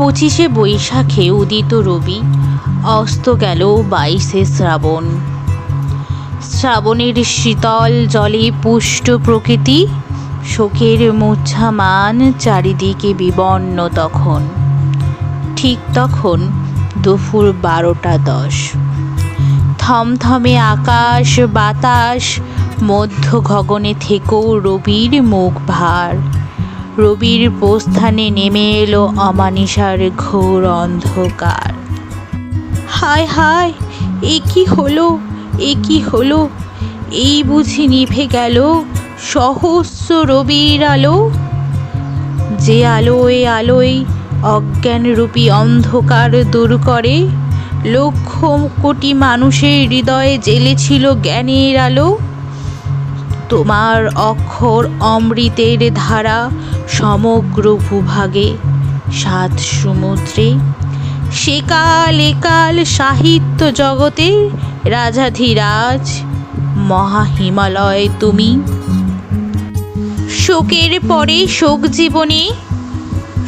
পঁচিশে বৈশাখে উদিত রবি, অস্ত গেল বাইশে শ্রাবণ। শ্রাবণের শীতল জলে পুষ্ট প্রকৃতি, শোকের মুচ্ছামান চারিদিকে বিবর্ণ তখন। ঠিক তখন দুপুর বারোটা দশ। থমথমে আকাশ, বাতাস, মধ্য গগনে থেকেও রবির মুখ ভার। রবির প্রস্থানে নেমে এলো অমানিসার ঘোর অন্ধকার। হায় হায়, এ কি হলো? এ কি হলো? এই বুঝি নিভে গেল সহস্র রবির আলো? যে আলোয় আলোয় অজ্ঞানরূপী অন্ধকার দূর করে, লক্ষ কোটি মানুষের হৃদয়ে জ্বেলেছিল জ্ঞানের আলো? তোমার অক্ষর অমৃতের ধারা সমগ্র ভূভাগে সাত সমুদ্রে। সেকাল একাল সাহিত্য জগতে রাজাধিরাজ মহা হিমালয় তুমি। শোকের পরে শোক জীবনে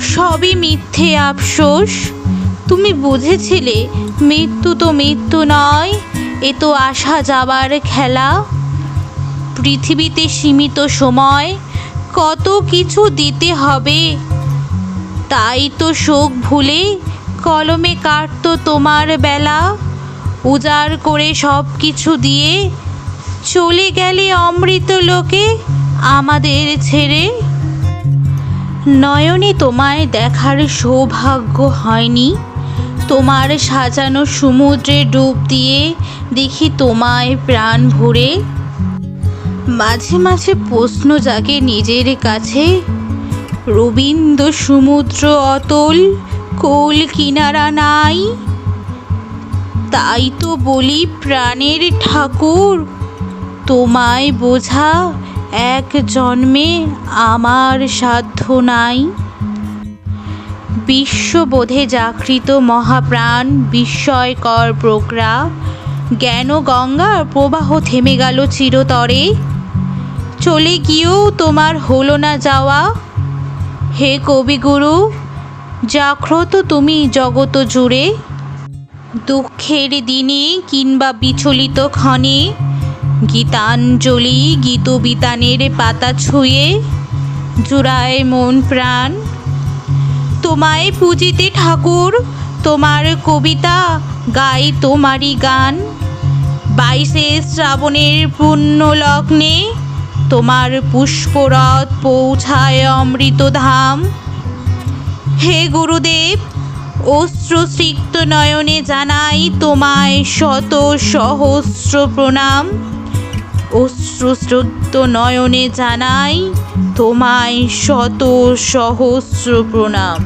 সবই মিথ্যে আফসোস। তুমি বুঝেছিলে, মৃত্যু তো মৃত্যু নয়, এ তো আসা যাবার খেলা। পৃথিবীতে সীমিত সময় কত কিছু দিতে হবে? তাই তো শোক ভুলে কলমে কাটতো তোমার বেলা। উজাড় করে সব কিছু দিয়ে চলে গেলে অমৃত লোকে আমাদের ছেড়ে। নয়নে তোমায় দেখার সৌভাগ্য হয়নি। তোমার সাজানো সমুদ্রে ডুব দিয়ে দেখি তোমায় প্রাণ ভরে। মাঝে মাঝে প্রশ্ন জাগে নিজের কাছে। রবীন্দ্র সমুদ্র অতল, কোল কিনারা নাই। তাই তো বলি প্রাণের ঠাকুর, তোমায় বোঝা এক জন্মে আমার সাধ্য নাই। বিশ্ববোধে জাগৃত মহাপ্রাণ, বিস্ময়কর প্রজ্ঞা জ্ঞান গঙ্গার প্রবাহ থেমে গেল চিরতরে। চলে গিয়েও তোমার হলো না যাওয়া? হে কবিগুরু, জাগ্রত তুমি জগত জুড়ে। দুঃখের দিনে কিংবা বিচলিত ক্ষণে গীতাঞ্জলি, গীতবিতানের পাতা ছুঁয়ে জুড়ায় মন প্রাণ। তোমায় পুজিতে ঠাকুর, তোমার কবিতা গাই তোমারই গান। বাইশে শ্রাবণের পূর্ণ লগ্নে তোমার পুষ্পরথ পৌঁছায় অমৃতধাম। হে গুরুদেব, অশ্রুসিক্ত নয়নে জানাই তোমায় শত সহস্র প্রণাম। অশ্রুশ্রুদ্ধ নয়নে জানাই তোমায় শত সহস্র প্রণাম।